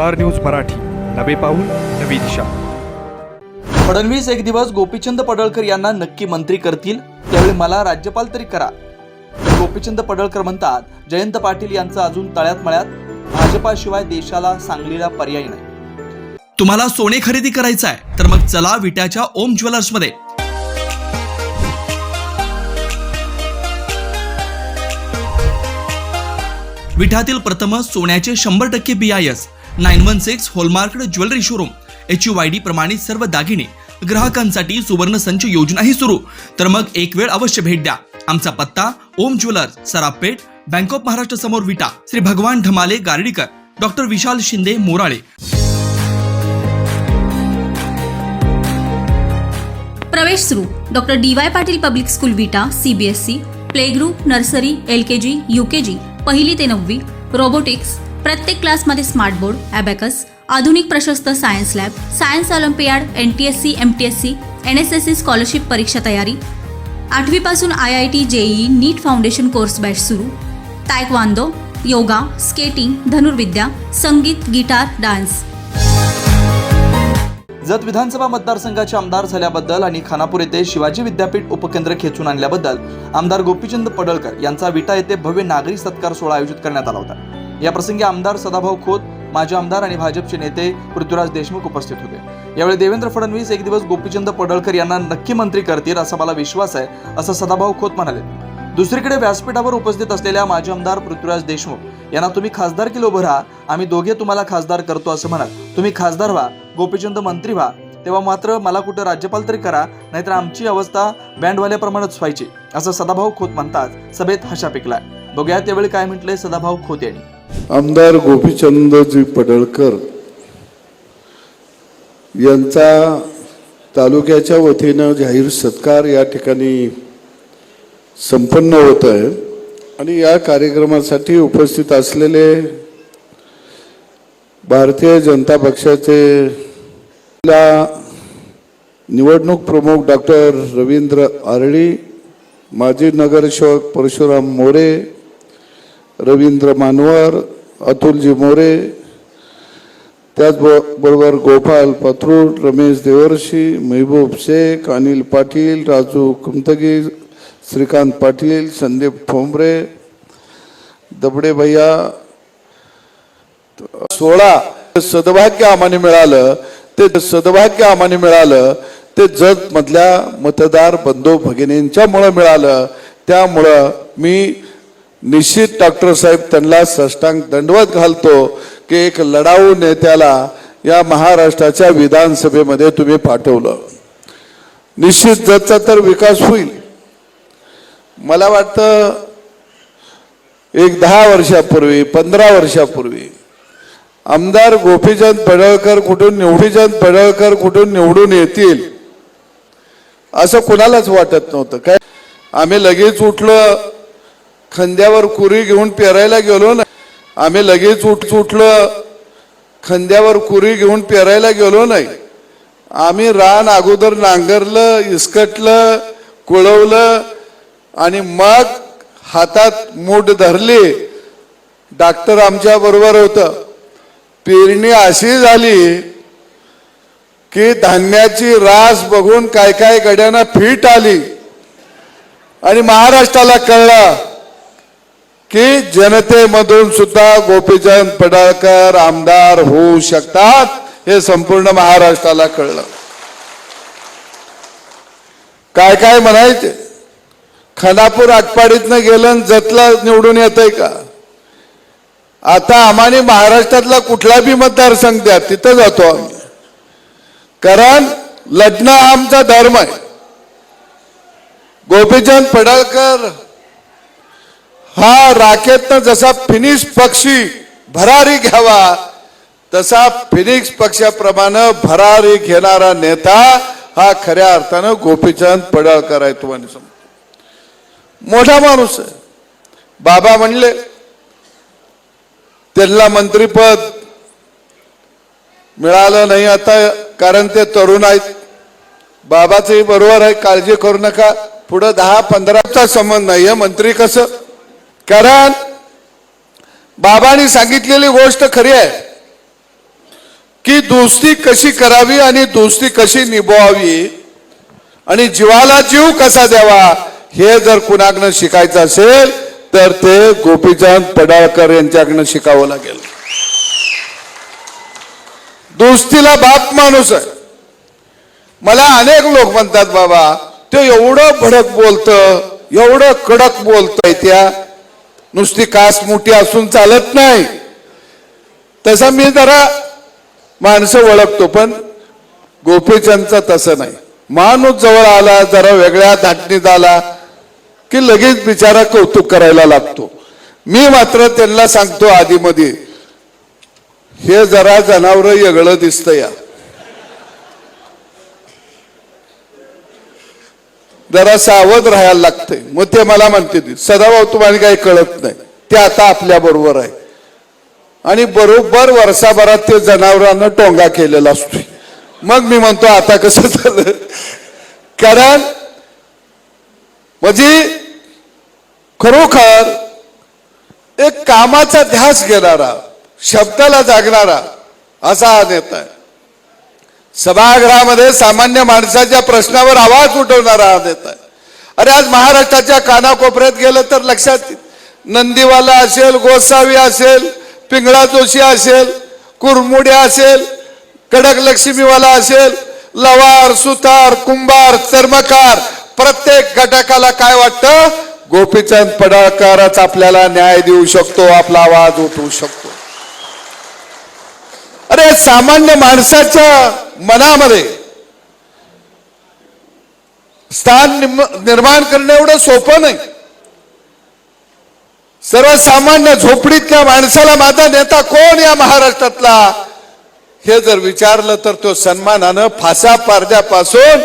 Star news Marathi. नवे पाऊल नवी दिशा. फडणवीस एक दिवस गोपीचंद पडळकर यांना नक्की मंत्री करतील त्यावेळी मला राज्यपाल तरी करा. गोपीचंद पडळकर म्हणतात जयंत पाटील यांचं अजून तळ्यात मळ्यात भाजपाशिवाय देशाला सांगलीला पर्याय नाही. तुम्हाला सोने खरेदी करायचं आहे तर मग चला विट्याच्या ओम ज्वेलर्समध्ये विठातील प्रथम सोन्याचे शंभर टक्के B I S nine one six hallmark jewellery showroom. H U I D प्रमाणित सर्व दागिने. ग्राहकांसाठी सुवर्ण संच योजनाही सुरू. तर मग एक वेळ अवश्य भेट द्या. आमचा पत्ता ओम ज्वेलर्स सराफपेठ बँक ऑफ महाराष्ट्र समोर विटा. श्री भगवान ढमाले गार्डीकर. डॉक्टर विशाल शिंदे मोराळे. प्रवेश सुरू. Doctor D Y Patil public school Vita CBSE play group nursery L K G U K G पहिली ते नववी रोबोटिक्स प्रत्येक क्लासमध्ये स्मार्ट बोर्ड ॲबॅकस आधुनिक प्रशस्त science lab science olympiad N T S C M T S C N S S C scholarship परीक्षा तयारी. आठवीपासून I I T JEE NEET foundation course batch सुरू. तायक्वांदो योगा स्केटिंग धनुर्विद्या संगीत guitar dance. Jat विधानसभा मतदारसंघाचे आमदार झाल्याबद्दल आणि खानापूर येथे शिवाजी विद्यापीठ उपकेंद्र खेचून आणल्याबद्दल आमदार गोपीचंद पडळकर यांचा विटा येथे भव्य नागरी सत्कार सोहळा आयोजित करण्यात आला होता. या प्रसंगी आमदार सदाभाऊ खोत माजी आमदार आणि भाजपचे नेते पृथ्वीराज देशमुख उपस्थित होते. यावेळी देवेंद्र फडणवीस एक दिवस गोपीचंद पडळकर यांना नक्की मंत्री करतील असा मला विश्वास आहे असं सदाभाऊ खोत म्हणाले. दुसरीकडे व्यासपीठावर उपस्थित असलेल्या माजी आमदार पृथ्वीराज देशमुख यांना तुम्ही खासदार किलो उभं राहा आम्ही दोघे तुम्हाला खासदार करतो असं म्हणाल. तुम्ही खासदार व्हा गोपीचंद मंत्री व्हा तेव्हा मात्र मला कुठं राज्यपाल तरी करा नाहीतर आमची अवस्था बँडवाल्याप्रमाणेच व्हायची असं सदाभाऊ खोत म्हणतात सभेत हशा पिकलाय. बघूया त्यावेळी काय म्हटलंय सदाभाऊ खोत यांनी. आमदार गोपीचंदजी पडळकर यांचा तालुक्याच्या वतीनं जाहीर सत्कार या ठिकाणी संपन्न होत आहे. आणि या कार्यक्रमासाठी उपस्थित असलेले भारतीय जनता पक्षाचे निवडणूक प्रमुख डॉक्टर रवींद्र आरळी माजी नगरसेवक परशुराम मोरे रवींद्र मानवर अतुलजी मोरे त्याचबरोबर गोपाल पात्रूड रमेश देवर्षी महबूब शेख अनिल पाटील राजू कुमतगी श्रीकांत पाटील संदीप ठोंबरे दबडे भैया. सोळा सदभाग्य आम्हाने मिळालं ते सदभाग्य आम्हाने मिळालं ते जगमधल्या मतदार बंधू भगिनींच्यामुळं मिळालं. त्यामुळं मी निश्चित डॉक्टर साहेब त्यांना सष्टांग दंडवत घालतो की एक लढाऊ नेत्याला या महाराष्ट्राच्या विधानसभेमध्ये तुम्ही पाठवलं. निश्चित जतचा तर विकास होईल. मला वाटतं एक दहा वर्षापूर्वी पंधरा वर्षापूर्वी आमदार गोपीचंद पडळकर कुठून निवडीचंद पडळकर कुठून निवडून येतील असं कुणालाच वाटत नव्हतं. काय? आम्ही लगेच उठलं खंद्यावर कुरी घेऊन पेरायला गेलो ना आम्ही लगेच उठ उठलं खांद्यावर कुरी घेऊन पेरायला गेलो नाही. आम्ही रान अगोदर नांगरलं इसकटलं कुळवलं आणि मग हातात मूठ धरली. डॉक्टर आमच्या बरोबर होतं. पेरणी अशी झाली की धान्याची रास बघून काय काय गड्यांना फीट आली. आणि महाराष्ट्राला कळलं की जनतेमधून सुद्धा गोपीचंद पडळकर आमदार होऊ शकतात हे संपूर्ण महाराष्ट्राला कळलं. काय काय म्हणायचे? खानापूर आटपाडीतनं गेलं जतला निवडून येतंय का? आता आम्हाने महाराष्ट्रातला कुठला बी मतदारसंघ द्या तिथं जातो आम्ही. कारण लढणं आमचा धर्म आहे. गोपीचंद पडळकर हा राखेतनं जसा फिनिक्स पक्षी भरारी घ्यावा तसा फिनिक्स पक्षाप्रमाणे भरारी घेणारा नेता हा खऱ्या अर्थानं गोपीचंद पडळकर आहे तुम्हाला समजतो मोठा माणूस आहे. बाबा म्हणले त्यांना मंत्रीपद मिळालं नाही आता कारण ते तरुण आहेत. बाबाचंही बरोबर आहे काळजी करू नका. पुढं दहा पंधराचा संबंध नाहीये. मंत्री कसं कारण बाबांनी सांगितलेली गोष्ट खरी आहे की दोस्ती कशी करावी आणि दोस्ती कशी निभवावी आणि जीवाला जीव कसा द्यावा हे जर कुणाकडनं शिकायचं असेल तर ते गोपीचंद पडाळकर यांच्याकडनं शिकावं लागेल. दोस्तीला बाप माणूस आहे. मला अनेक लोक म्हणतात बाबा ते एवढं भडक बोलतं एवढं कडक बोलतंय त्या नुसती कास मोठी असून चालत नाही. तसा मी जरा माणसं ओळखतो पण गोपीचंदचं तसं नाही. माणूस जवळ आला जरा वेगळ्या धाटणीत आला की लगेच बिचारा कौतुक करायला लागतो. मी मात्र त्यांना सांगतो आधीमध्ये हे जरा जनावर येगळं दिसतं या. जरा सावध राहायला लागतंय. मग ते मला म्हणते सदाभाऊ तुम्हाला काही कळत नाही. ते आता आपल्या बरोबर आहे. आणि बरोबर वर्षाभरात ते जनावरांना टोंगा केलेला असतो. मग मी म्हणतो आता कसं झालं? कारण म्हणजे खरोखर एक कामाचा ध्यास घेणारा शब्दाला जागणारा असा हा नेता आहे. सभागृहामध्ये सामान्य माणसाच्या प्रश्नावर आवाज उठवणारा देत आहे. अरे आज महाराष्ट्राच्या कानाकोपऱ्यात गेलं तर लक्षात नंदीवाला असेल गोसावी असेल पिंगळा जोशी असेल कुरमुड्या असेल कडक लक्ष्मीवाला असेल लवार सुतार कुंभार चर्मकार प्रत्येक घटकाला काय वाटतं? गोपीचंद पडळकरच आपल्याला न्याय देऊ शकतो आपला आवाज उठवू शकतो. अरे सामान्य माणसाच्या मनामध्ये स्थान निर्माण करणं एवढं सोपं नाही. सर्वसामान्य झोपडीतल्या माणसाला माझा नेता कोण या महाराष्ट्रातला? हे जर विचारलं तर तो सन्मानानं फासा पारद्यापासून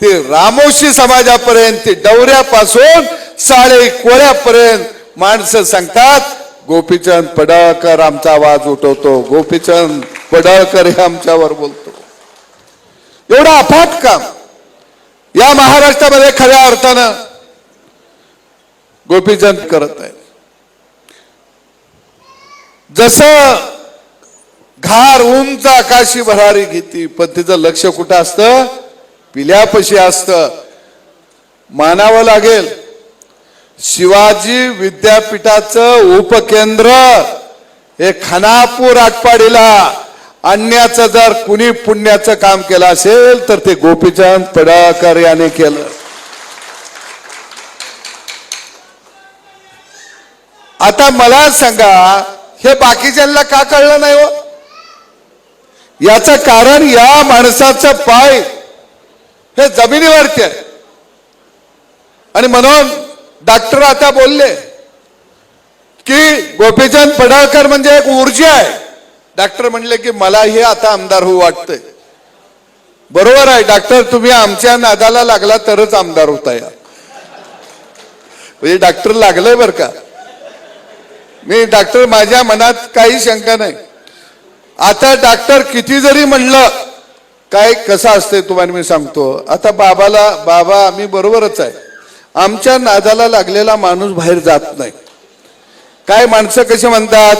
ते रामोशी समाजापर्यंत ते डवऱ्यापासून साळे कोळ्यापर्यंत माणसं सांगतात गोपीचंद पडळकर आमचा आवाज उठवतो गोपीचंद पडळकर हे आमच्यावर बोलतो. एवढं अफाट काम. या महाराष्ट्रामध्ये खऱ्या अर्थानं गोपीचंद करत आहे जसं घार उंच आकाशी भरारी घेती पण तिचं लक्ष कुठं असतं? पिल्यापशी असतं. मानावं लागेल शिवाजी विद्यापीठाचं उपकेंद्र हे खानापूर आटपाडीला अन्याचं जर कुणी पुण्याचं काम केलं असेल तर ते गोपीचंद पडाळकर याने केलं. आता मला सांगा हे बाकीच्यांना का कळलं नाही हो? याचं कारण या माणसाचं पाय हे जमिनीवरती आहे. आणि म्हणून डॉक्टर आता बोलले की गोपीचंद पडळकर म्हणजे एक ऊर्जा आहे. डॉक्टर म्हणले की मला हे आता आमदार होऊ वाटतंय. बरोबर आहे डॉक्टर तुम्ही आमच्या नादाला लागला तरच आमदार होता या. म्हणजे डॉक्टर लागलंय बरं का. मी डॉक्टर माझ्या मनात काही शंका नाही. आता डॉक्टर किती जरी म्हणलं काय कसं असते तुम्हाला मी सांगतो. आता बाबाला बाबा आम्ही बरोबरच आहे. आमच्या नादाला लागलेला माणूस बाहेर जात नाही. काय माणसं कशी म्हणतात?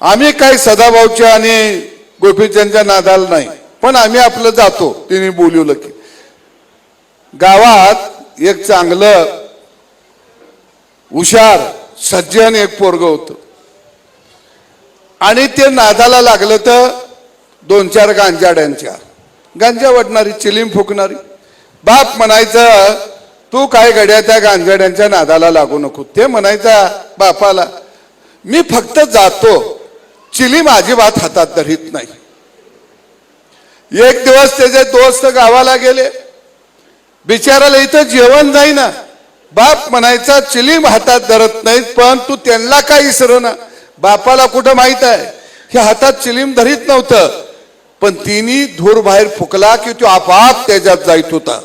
आम्ही काही सदाभाऊच्या आणि गोपीचंदच्या नादाला नाही पण आम्ही आपलं जातो तिने बोलवलं की. गावात एक चांगलं हुशार सज्जन एक पोरग होतं. आणि ते नादाला लागलं तर दोन चार गांजाड्यांच्या. गांजा वाटणारी चिलीम फुकणारी. बाप म्हणायचं तू काय गड्या त्या गांजाड्यांच्या नादाला लागू नको. ते म्हणायचा बापाला मी फक्त जातो चिलीम अजिबात हातात धरीत नाही. एक दिवस त्याचे दोस्त गावाला गेले. बिचाराला इथं जेवण जाईना. बाप म्हणायचा चिलीम हातात धरत नाहीत पण तू त्यांना काय इसर ना? बापाला कुठं माहीत आहे? हे हातात चिलीम धरीत नव्हतं. पण तिने धूर बाहेर फुकला की तो आपाप त्याच्यात जायत होता.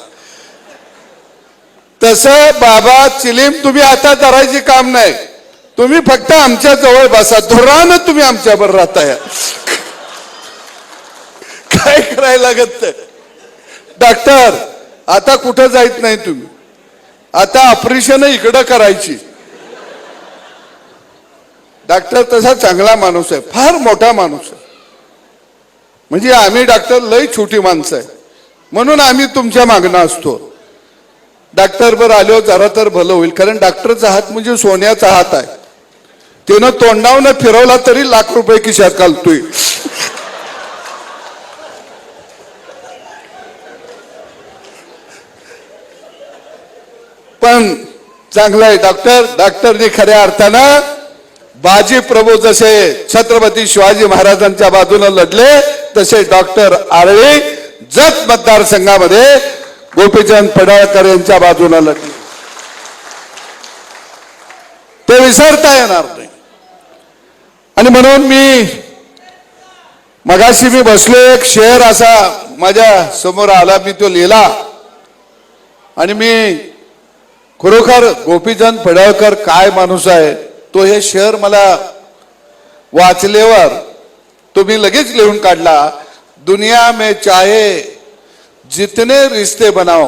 तसं बाबा चिलीम तुम्ही आता धरायचे काम नाही. तुम्ही फक्त आमच्या जवळ बसा. धुरानं तुम्ही आमच्या बरोबर राहताय. काय करायला लागत डॉक्टर आता कुठं जायत नाही तुम्ही? आता ऑपरेशन इकडं करायची. डॉक्टर तसा चांगला माणूस आहे फार मोठा माणूस आहे. म्हणजे आम्ही डॉक्टर लय छोटी माणसं आहे. म्हणून आम्ही तुमच्या मागणं असतो. डॉक्टर बर आलो जरा तर भलं होईल. कारण डॉक्टरचा हात म्हणजे सोन्याचा हात आहे. त्यानं तोंडावनं फिरवला तरी लाख रुपये खिशात घालतोय. पण चांगलं आहे डॉक्टर डॉक्टरने खऱ्या अर्थानं बाजी प्रभू जसे छत्रपती शिवाजी महाराजांच्या बाजूने लढले तसे डॉक्टर आरळी जत मतदारसंघामध्ये गोपीचंद पडाळकर यांच्या बाजूने लढले. ते विसरता येणार नाही. आणि म्हणून मी मगाशी मी बसलो एक शेअर असा माझ्यासमोर आला मी तो लिहिला. आणि मी खरोखर गोपीचंद पडळकर काय माणूस आहे तो हे शहर मला वाचल्यावर तो मी लगेच लिहून काढला दुनिया में चाहे जितने रिश्ते बनाओ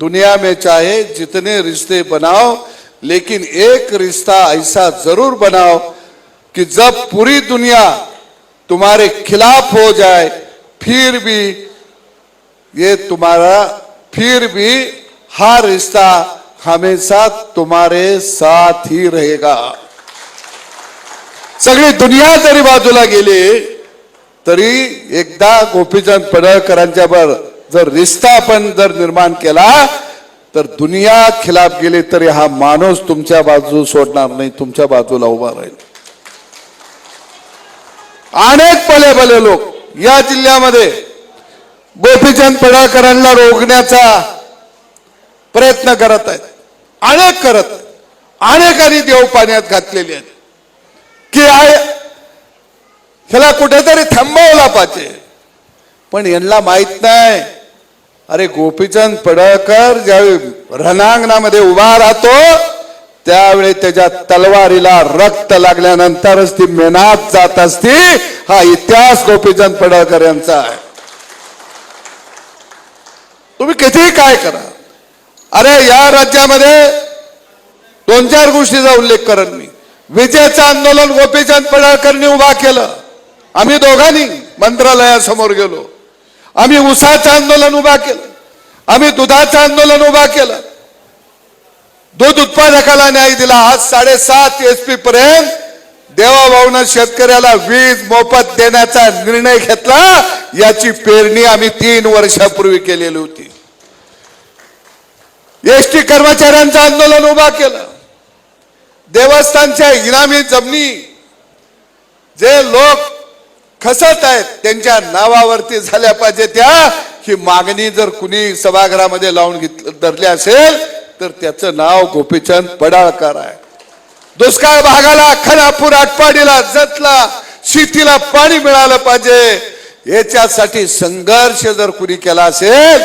दुनिया में चाहे जितने रिश्ते बनाओ लेकिन एक रिश्ता ऐसा जरूर बनाओ कि जब पूरी दुनिया तुम्हारे खिलाफ हो जाए फिर भी ये तुम्हारा फिर भी हा रिश्ता हमेशा तुम्हारे साथ ही रहेगा। सगळी दुनिया जरी बाजूला गेली तरी एकदा गोपीचंद पडळकरांच्या बर जर रिश्ता आपण जर निर्माण केला तर दुनिया खिलाफ गेली तरी हा माणूस तुमच्या बाजू सोडणार नाही तुमच्या बाजूला उभा राहील. अनेक भले भले लोक या जिल्ह्यामध्ये गोपीचंद पडळकरांना रोखण्याचा प्रयत्न करत आहेत. अनेक करत आहेत. अनेकांनी देव पाण्यात घातलेले आहेत. की आहे ह्याला कुठेतरी थांबवला पाहिजे. पण यांना माहीत नाही. अरे गोपीचंद पडळकर ज्यावेळी रणांगणामध्ये उभा राहतो त्यावेळी त्याच्या तलवारीला रक्त लागल्यानंतरच ती मेनात जात असती. हा इतिहास गोपीचंद पडळकर यांचा आहे. तुम्ही कितीही काय करा. अरे या राज्यामध्ये दोन चार गोष्टीचा उल्लेख करत मी. विजेचं आंदोलन गोपीचंद पडळकरनी उभा केलं. आम्ही दोघांनी मंत्रालयासमोर गेलो. आम्ही उसाचं आंदोलन उभा केलं. आम्ही दुधाचं आंदोलन उभा केलं. दूध उत्पादकाला न्याय दिला. आज साडेसात एस पी पर्यंत देवाभाऊन शेतकऱ्याला वीज मोफत देण्याचा निर्णय घेतला. याची पेरणी आम्ही तीन वर्षापूर्वी केलेली होती. एस टी कर्मचाऱ्यांचं आंदोलन उभा केलं. देवस्थानच्या इनामी जमिनी जे लोक खसत आहेत त्यांच्या नावावरती झाल्या पाहिजे त्या. ही मागणी जर कुणी सभागृहामध्ये लावून घेतलं धरली असेल तर त्याचं नाव गोपीचंद पडाळकर आहे. दुष्काळ भागाला खरापूर आटपाडीला जतला शेतीला पाणी मिळालं पाहिजे. याच्यासाठी संघर्ष जर कुणी केला असेल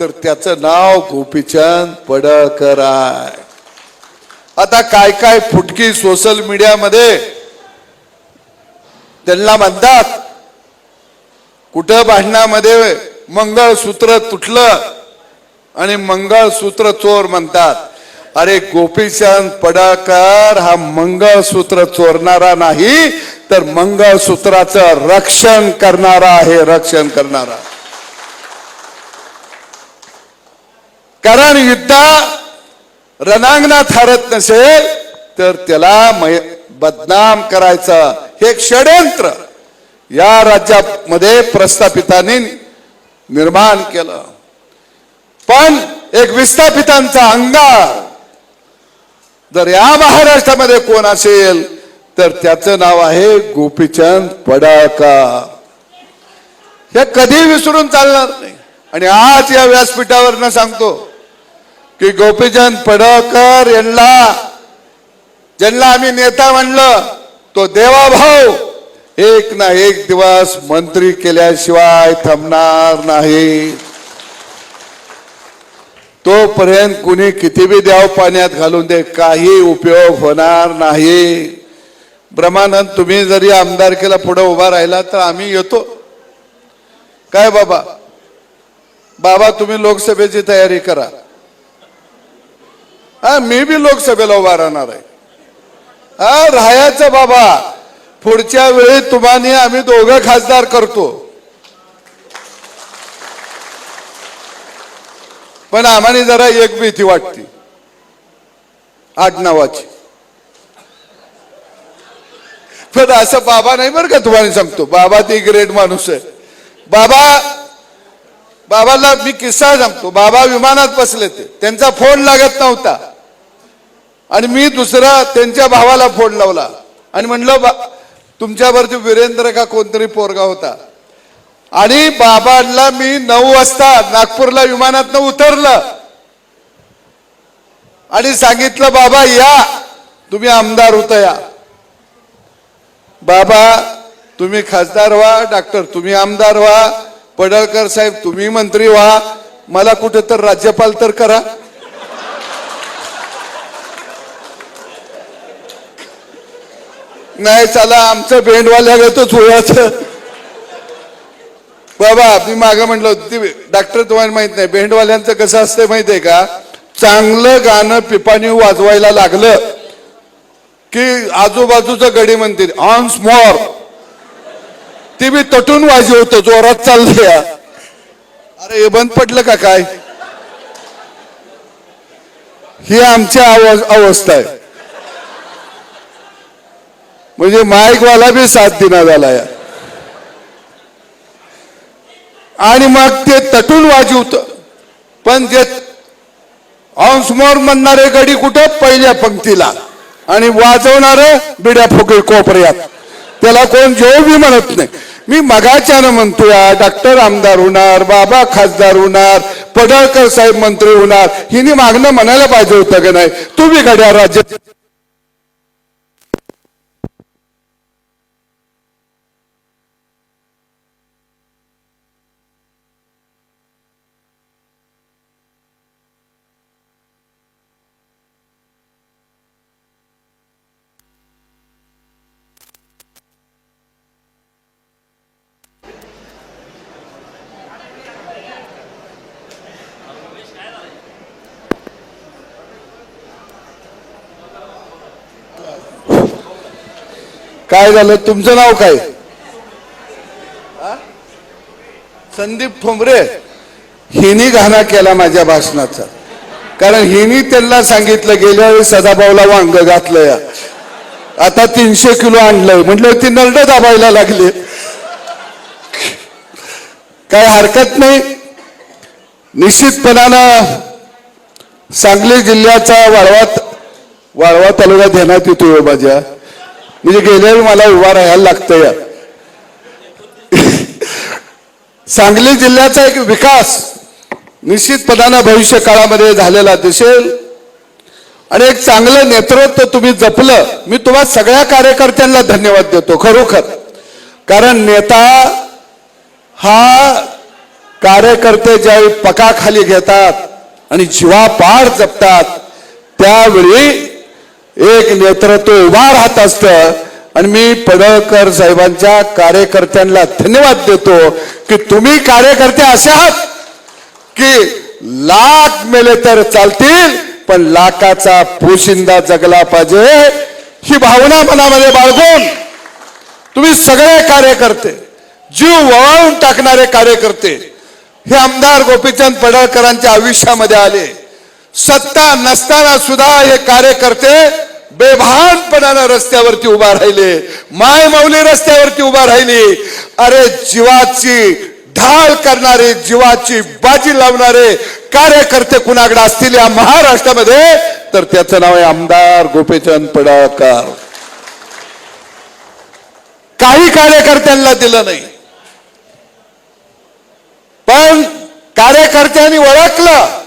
तर त्याचं नाव गोपीचंद पडळकर आहे. आता काय काय फुटकी सोशल मीडियामध्ये त्यांना म्हणतात कुठं भांडणामध्ये मंगळसूत्र तुटलं आणि मंगळसूत्र चोर म्हणतात. अरे गोपीचंद पडाकर हा मंगळसूत्र चोरणारा नाही तर मंगळसूत्राचं रक्षण करणारा आहे रक्षण करणारा. कारण युद्धा रणांगणात हरत नसेल तर त्याला बदनाम करायचं हे एक षडयंत्र या राज्यामध्ये प्रस्थापितांनी निर्माण केलं. पण एक विस्थापितांचा अंगार. जर या महाराष्ट्रामध्ये कोण असेल तर त्याचं नाव आहे गोपीचंद पडाका हे कधी विसरून चालणार नाही. आणि आज या व्यासपीठावर सांगतो की गोपीचंद पडळकर यांना ज्यांना आम्ही नेता म्हणलं तो देवाभाऊ एक ना एक दिवस मंत्री केल्याशिवाय थांबणार नाही. तोपर्यंत कुणी किती बी द्याव पाण्यात घालून दे काही उपयोग होणार नाही. ब्रह्मानंद तुम्ही जरी आमदारकीला पुढे उभा राहिला तर आम्ही येतो. काय बाबा? बाबा तुम्ही लोकसभेची तयारी करा. हा मी बी लोकसभेला उभा राहणार आहे. हा राहायचं बाबा. पुढच्या वेळी तुम्हाला आम्ही दोघं खासदार करतो. पण आम्हाला जरा एक भीती वाटते. आडनावाची पण असं बाबा नाही बरं का तुम्हाला सांगतो. बाबा ते ग्रेट माणूस आहे. बाबा बाबाला मी किस्सा सांगतो. बाबा विमानात बसले ते. त्यांचा फोन लागत नव्हता. आणि मी दुसरा त्यांच्या भावाला फोन लावला. आणि म्हणलं बा तुमच्यावरती वीरेंद्र का कोणतरी पोरगा होता? आणि बाबांना मी नऊ वाजता नागपूरला विमानातनं उतरलं. आणि सांगितलं बाबा या. तुम्ही आमदार होता या. बाबा तुम्ही खासदार व्हा डॉक्टर तुम्ही आमदार व्हा. पडळकर साहेब तुम्ही मंत्री व्हा. मला कुठे तर राज्यपाल तर करा. नाही चला आमचं भेंडवाल्यागतच होयाचं बाबा मी मागं म्हटलं होतं ते डॉक्टर तुम्हाला माहीत नाही भेंडवाल्यांचं कसं असतं माहीत आहे का? चांगलं गाणं पिपाणी वाजवायला लागलं की आजूबाजूचं गडी म्हणतील ऑन स्मॉर ती बी तटून वाजवतो जोरात चालले अरे हे बंद पडलं का काय? ही आमची आवाज अवस्था आहे. म्हणजे माईकवाला बी साथ दिना झाला या आणि मग ते तटून वाजवत पण जे ऑन्समोर म्हणणारे गडी कुठं? पहिल्या पंक्तीला. आणि वाजवणार बिड्या फुके कोपऱ्यात. त्याला कोण जेव बी म्हणत नाही. मी मगाच्यानं म्हणतोय डॉक्टर आमदार होणार बाबा खासदार होणार पडळकर साहेब मंत्री होणार. हिने मागणं म्हणायला पाहिजे होतं का नाही? तुम्ही गड्या राज्य काय झालं? तुमचं नाव काय? संदीप ठोंबरे. हिनी घाणा केला माझ्या भाषणाचा. कारण हिनी त्यांना सांगितलं गेल्या वेळी सदाभाऊला वांग घातलं या. आता तीनशे किलो आणलंय. म्हटलं ती नरड दाबायला लागली. काय हरकत नाही. निश्चितपणानं सांगली जिल्ह्याचा वाळवा वाळवा तालुका ध्यानात येतोय हो माझ्या. म्हणजे गेल्यावर मला उभा राहायला लागतं या सांगली जिल्ह्याचा एक विकास निश्चितपणानं भविष्य काळामध्ये झालेला दिसेल. आणि एक चांगलं नेतृत्व तुम्ही जपलं मी तुम्हा सगळ्या कार्यकर्त्यांना धन्यवाद देतो खरोखर. कारण नेता हा कार्यकर्ते ज्यावेळी पकाखाली घेतात आणि जीवापाड जपतात त्यावेळी एक नेतृत्व उभा राहत असतं. आणि मी पडळकर साहेबांच्या कार्यकर्त्यांना धन्यवाद देतो की तुम्ही कार्यकर्ते असे आहात की लाख मेले तर चालतील पण लाखाचा पोशिंदा जगला पाहिजे. ही भावना मनामध्ये बाळगून तुम्ही सगळे कार्यकर्ते जीव वळवून टाकणारे कार्यकर्ते हे आमदार गोपीचंद पडळकरांच्या आयुष्यामध्ये आले. सत्ता नसताना सुद्धा हे कार्यकर्ते बेभानपणानं रस्त्यावरती उभा राहिले. माय माऊली रस्त्यावरती उभा राहिली. अरे जीवाची ढाल करणारे जीवाची बाजी लावणारे कार्यकर्ते कुणाकडे असतील या महाराष्ट्रामध्ये? तर त्याचं नाव आहे आमदार गोपीचंद पडळकर. काही कार्यकर्त्यांना दिलं नाही. पण कार्यकर्त्यांनी ओळखलं.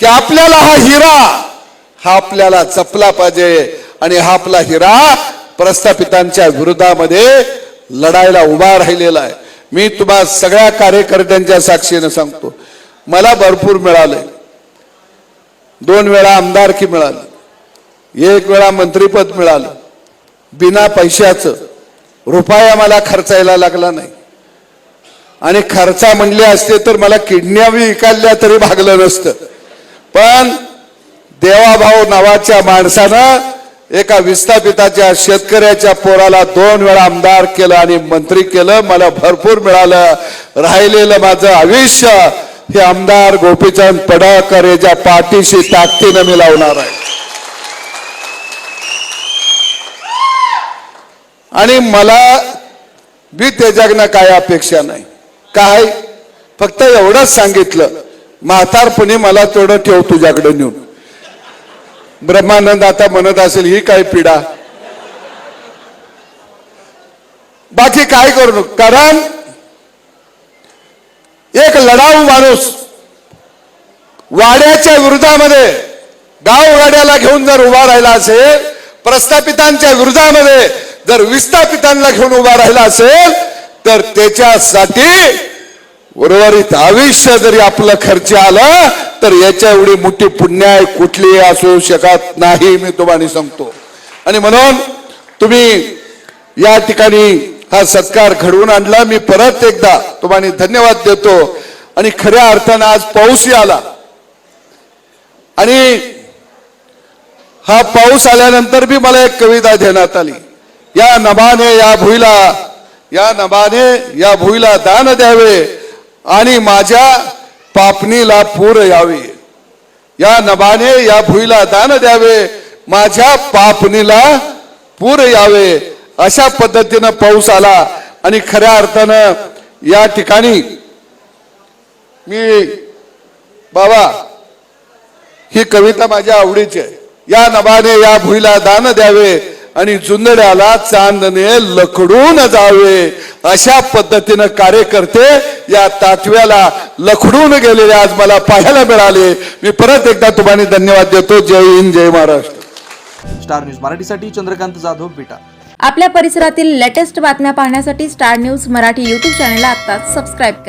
की आपल्याला हा हिरा हा आपल्याला जपला पाहिजे आणि हा आपला हिरा प्रस्थापितांच्या विरोधामध्ये लढायला उभा राहिलेला आहे. मी तुम्हा सगळ्या कार्यकर्त्यांच्या साक्षीनं सांगतो मला भरपूर मिळालंय दोन वेळा आमदारकी मिळाली. एक वेळा मंत्रीपद मिळालं. बिना पैशाचं रुपया मला खर्चायला लागला नाही. आणि खर्चा म्हणले असते तर मला किडन्या बी तरी भागलं नसतं. पण देवाभाऊ नावाच्या माणसानं एका विस्थापिताच्या शेतकऱ्याच्या पोराला दोन वेळा आमदार केलं आणि मंत्री केलं. मला भरपूर मिळालं. राहिलेलं माझं आयुष्य. हे आमदार गोपीचंद पडळकर याच्या पाठीशी ताकदीनं मी लावणार आहे. आणि मला बी त्याच्याकडनं काय अपेक्षा नाही. काय? फक्त एवढंच सांगितलं. म्हातारपणी मला तेवढं ठेव तुझ्याकडे नेऊन. ब्रह्मानंद आता म्हणत असेल ही काय पिढा? बाकी काय करू नको कारण एक लढाऊ माणूस वाड्याच्या विरोधामध्ये गाव वाड्याला घेऊन जर उभा राहिला असेल प्रस्थापितांच्या विरोधामध्ये जर विस्थापितांना घेऊन उभा राहिला असेल तर त्याच्यासाठी उर्वरित आयुष्य जरी आपलं खर्च आलं तर याच्या एवढी मोठी पुण्याय कुठली असू शकत नाही मी तुम्हाला सांगतो. आणि म्हणून तुम्ही या ठिकाणी हा सत्कार घडवून आणला. मी परत एकदा तुम्हाला धन्यवाद देतो. आणि खऱ्या अर्थानं आज पाऊसही आला. आणि हा पाऊस आल्यानंतर बी मला एक कविता देण्यात आली. या नभाने या भुईला या नभाने या भुईला दान द्यावे. आणि माझ्या पापणीला पूर यावे. या नभाने या भुईला दान द्यावे. माझ्या पापणीला पूर यावे. अशा पद्धतीनं पाऊस आला आणि खऱ्या अर्थानं या ठिकाणी मी बाबा ही कविता माझ्या आवडीची आहे. या नभाने या भुईला दान द्यावे. आणि जुंदड्याला चांदणे लखडून जावे. अशा पद्धतीनं कार्यकर्ते या ताटव्याला लखडून गेलेले आज मला पाहायला मिळाले. मी परत एकदा तुम्हाला धन्यवाद देतो. जय हिंद जय महाराष्ट्र. स्टार न्यूज मराठीसाठी चंद्रकांत जाधव बिटा. आपल्या परिसरातील लेटेस्ट बातम्या पाहण्यासाठी स्टार न्यूज मराठी यूट्यूब चॅनलला आत्ताच सबस्क्राईब करा.